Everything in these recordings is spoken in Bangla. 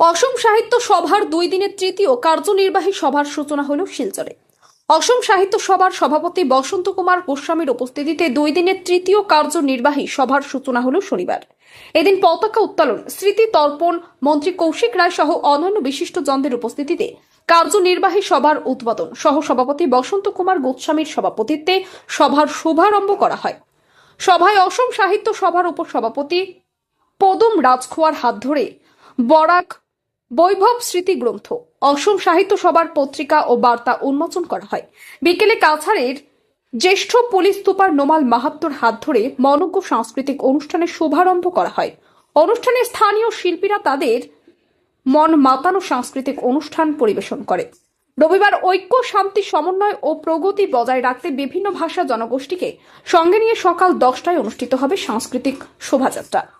অসম সাহিত্য সভার দুই দিনের তৃতীয় কার্যনির্বাহী সভার সূচনা হল শিলচরে। অসম সাহিত্য সভার সভাপতি বসন্ত কুমার গোস্বামীর উপস্থিতিতে দুই দিনের তৃতীয় কার্যনির্বাহী সভার সূচনা হল শনিবার। এদিন পতাকা উত্তোলন, স্মৃতি তর্পণ, মন্ত্রী কৌশিক রায় সহ অন্যান্য বিশিষ্ট জনদের উপস্থিতিতে কার্যনির্বাহী সভার উদ্বোধন। সহ সভাপতি বসন্ত কুমার গোস্বামীর সভাপতিত্বে সভার শুভারম্ভ করা হয়। সভায় অসম সাহিত্য সভার উপসভাপতি পদম রাজখোয়ার হাত ধরে বরাক বৈভব স্মৃতি গ্রন্থ, অসম সাহিত্য সভার পত্রিকা ও বার্তা উন্মোচন করা হয়। বিকেলে কাছাড়ের জ্যেষ্ঠ পুলিশ সুপার নোমাল মাহাত্তর হাত ধরে মনজ্ঞ সাংস্কৃতিক অনুষ্ঠানের শুভারম্ভ করা হয়। অনুষ্ঠানে স্থানীয় শিল্পীরা তাদের মন মাতানো সাংস্কৃতিক অনুষ্ঠান পরিবেশন করে। রবিবার ঐক্য, শান্তি, সমন্বয় ও প্রগতি বজায় রাখতে বিভিন্ন ভাষা জনগোষ্ঠীকে সঙ্গে নিয়ে সকাল দশটায় অনুষ্ঠিত হবে সাংস্কৃতিক শোভাযাত্রা।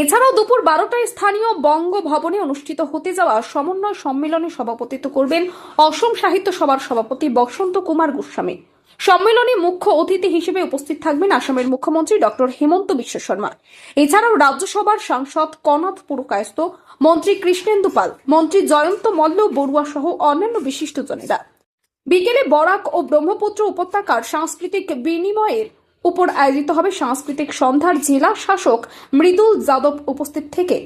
এছাড়াও দুপুর বারোটায় স্থানীয় বঙ্গভবনে অনুষ্ঠিত হতে যাওয়া সমন্বয় সম্মেলনে সভাপতিত্ব করবেন অসম সাহিত্য সভার সভাপতি বসন্ত কুমার গোস্বামী। সম্মেলনে মুখ্য অতিথি হিসেবে উপস্থিত থাকবেন আসামের মুখ্যমন্ত্রী ডক্টর হেমন্ত বিশ্ব শর্মা। এছাড়াও রাজ্যসভার সাংসদ কনাথ পুরকায়স্ত মন্ত্রী কৃষ্ণেন্দু পাল, মন্ত্রী জয়ন্ত মল্ল বড়ুয়া সহ অন্যান্য বিশিষ্টজনেরা বিকেলে বরাক ও ব্রহ্মপুত্র উপত্যকার সাংস্কৃতিক বিনিময়ের উপর আয়োজিত হবে সাংস্কৃতিক সন্ধ্যার জেলা শাসক মৃদুল যাদব উপস্থিত থেকে।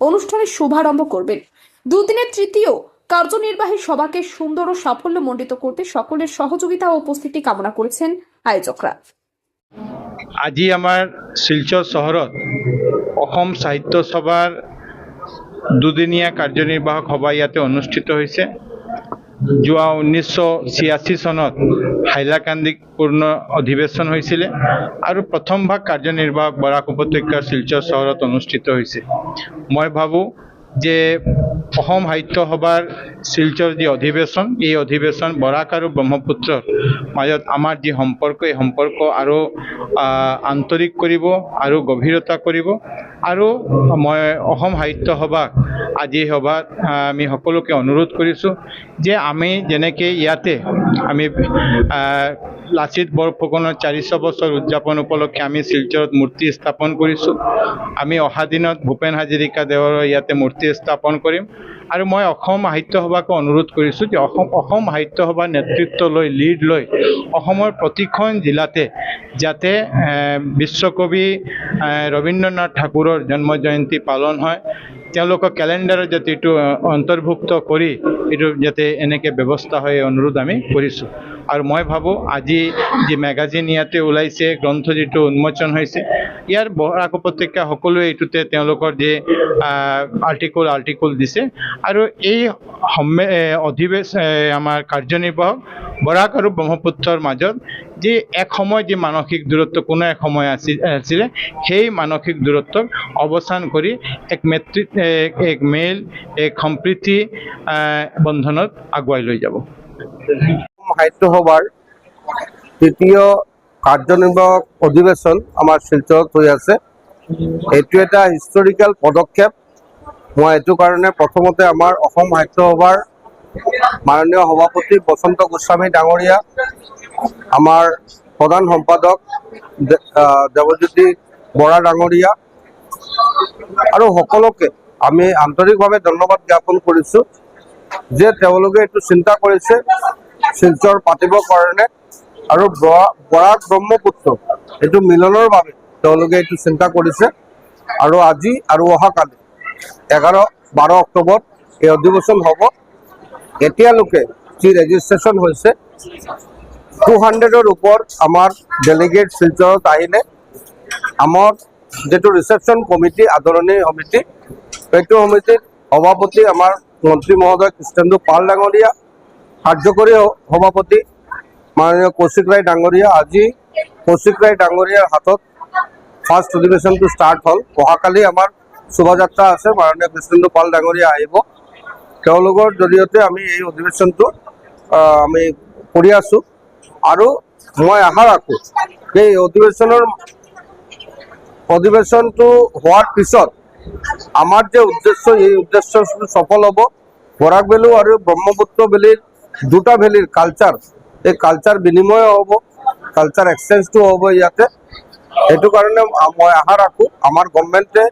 অনুষ্ঠানের শুভারম্ভ করবেন। দুদিনের তৃতীয় কার্যনির্বাহী সভাকে সুন্দর ও সাফল্যমণ্ডিত করতে সকলের সহযোগিতা ও উপস্থিতি কামনা করেছেন আয়োজকরা। আজি আমাৰ শিলচৰ চহৰত অসম সাহিত্য সভাৰ দুদিনীয়া কাৰ্যনিৰ্বাহক সভা ইয়াতে অনুষ্ঠিত হৈছে। যোৱা ঊনৈছশ ছিয়াশী চনত হাইলাকান্দিক পূৰ্ণ অধিৱেশন হৈছিলে আৰু প্ৰথম ভাগ কাৰ্যনিৰ্বাহক বৰাক উপত্যকাৰ শিলচৰ চহৰত অনুষ্ঠিত হৈছে। মই ভাবোঁ যে অসম সাহিত্য সভাৰ শিলচৰ যি অধিৱেশন, এই অধিৱেশন বৰাক আৰু ব্ৰহ্মপুত্ৰৰ মাজত আমাৰ যি সম্পৰ্ক, এই সম্পৰ্ক আৰু আন্তৰিক কৰিব আৰু গভীৰতা কৰিব। আৰু মই অসম সাহিত্য সভাক আজি সভাত আমি সকলোকে অনুৰোধ কৰিছোঁ যে আমি যেনেকৈ ইয়াতে আমি লাচিত বৰফুকনৰ চাৰিশ বছৰ উদযাপন উপলক্ষে আমি শিলচৰত মূৰ্তি স্থাপন কৰিছোঁ। আমি অহা দিনত ভূপেন হাজৰিকা দেৱৰ ইয়াতে মূৰ্তি স্থাপন কৰিম। আৰু মই অসম সাহিত্য সভাকো অনুৰোধ কৰিছোঁ যে অসম অসম সাহিত্য সভাৰ নেতৃত্ব লৈ লিড লৈ অসমৰ প্ৰতিখন জিলাতে যাতে বিশ্বকবি ৰবীন্দ্ৰনাথ ঠাকুৰৰ জন্ম জয়ন্তী পালন হয়। তেওঁলোকৰ কেলেণ্ডাৰত যাতে এইটো অন্তৰ্ভুক্ত কৰি এইটো যাতে এনেকৈ ব্যৱস্থা হয় অনুৰোধ আমি কৰিছোঁ। আৰু মই ভাবোঁ আজি যি মেগাজিন ইয়াতে ওলাইছে, গ্ৰন্থ যিটো উন্মোচন হৈছে, ইয়াৰ বৰাক উপত্যকা সকলোৱে এইটোতে তেওঁলোকৰ যি আৰ্টিকল আৰ্টিকল দিছে। আৰু এই সন্মে অধিৱেশ আমাৰ কাৰ্যনিৰ্বাহক বৰাক আৰু ব্ৰহ্মপুত্ৰৰ মাজত যি এক সময় যি মানসিক দূৰত্ব, কোনো এক সময় আছিল আছিলে, সেই মানসিক দূৰত্বক অৱসান কৰি এক মেতৃ এক এক মেল এক সম্প্ৰীতি বন্ধনত আগুৱাই লৈ যাব। সভাৰ তৃতীয় কাৰ্যনিৰ্বাহক অধিৱেশন আমাৰ শিলচৰত হৈ আছে। এইটো এটা হিষ্টৰিকেল পদক্ষেপ। মই এইটো কাৰণে প্ৰথমতে আমাৰ অসম সাহিত্য সভাৰ মাননীয় সভাপতি বসন্ত গোস্বামী ডাঙৰীয়া, আমাৰ প্ৰধান সম্পাদক দেৱজ্যোতি বৰা ডাঙৰীয়া আৰু সকলোকে আমি আন্তৰিকভাৱে ধন্যবাদ জ্ঞাপন কৰিছোঁ। যে তেওঁলোকে এইটো চিন্তা কৰিছে, শিলচৰ পাতিবৰ কাৰণে আৰু বৰা- বৰাক ব্ৰহ্মপুত্ৰ, এইটো মিলনৰ বাবে তেওঁলোকে এইটো চিন্তা কৰিছে। আৰু আজি আৰু অহাকালি, এঘাৰ, বাৰ অক্টোবৰত এই অধিৱেশন হ'ব। এতিয়ালৈকে যি ৰেজিষ্ট্ৰেশ্যন হৈছে টু হাণ্ড্ৰেডৰ ওপৰত আমাৰ ডেলিগেট শিলচৰত আহিলে। আমাৰ যিটো ৰিচেপশ্যন কমিটি আদৰণি সমিতি, সেইটো সমিতিত সভাপতি আমাৰ মন্ত্ৰী মহোদয় কৃষ্ণেন্দু পাল ডাঙৰীয়া কাৰ্যকৰী সভাপতি মাননীয় কৌশিক ৰায় ডাঙৰীয়া আজি কৌশিক ৰায় ডাঙৰীয়াৰ হাতত ফাৰ্ষ্ট অধিৱেশনটো ষ্টাৰ্ট হ'ল। অহাকালি আমাৰ শোভাযাত্ৰা আছে, মাননীয় কৃষ্ণেন্দু পাল ডাঙৰীয়া আহিব। তেওঁলোকৰ জৰিয়তে আমি এই অধিৱেশনটো আমি কৰি আছোঁ। আৰু মই আশা ৰাখোঁ এই অধিৱেশনৰ অধিৱেশনটো হোৱাৰ পিছত আমাৰ যে উদ্দেশ্য, এই উদ্দেশ্য সফল হ'ব। বৰাক ভেলু আৰু ব্ৰহ্মপুত্ৰ ভেলীৰ দুটা ভেলীৰ কালচাৰ এই কালচাৰ বিনিময় হ'ব কালচাৰ এক্সচেঞ্জটো হ'ব ইয়াতে। সেইটো কাৰণে মই আশা ৰাখোঁ আমাৰ গভমেণ্টে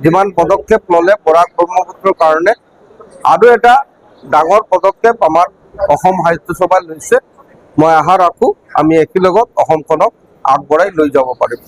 যিমান পদক্ষেপ ল'লে বৰাক ব্ৰহ্মপুত্ৰৰ কাৰণে আৰু এটা ডাঙৰ পদক্ষেপ আমাৰ অসম সাহিত্য সভাই লৈছে। মই আশা ৰাখোঁ, আমি একেলগত অসমখনক আগবঢ়াই লৈ যাব পাৰিম।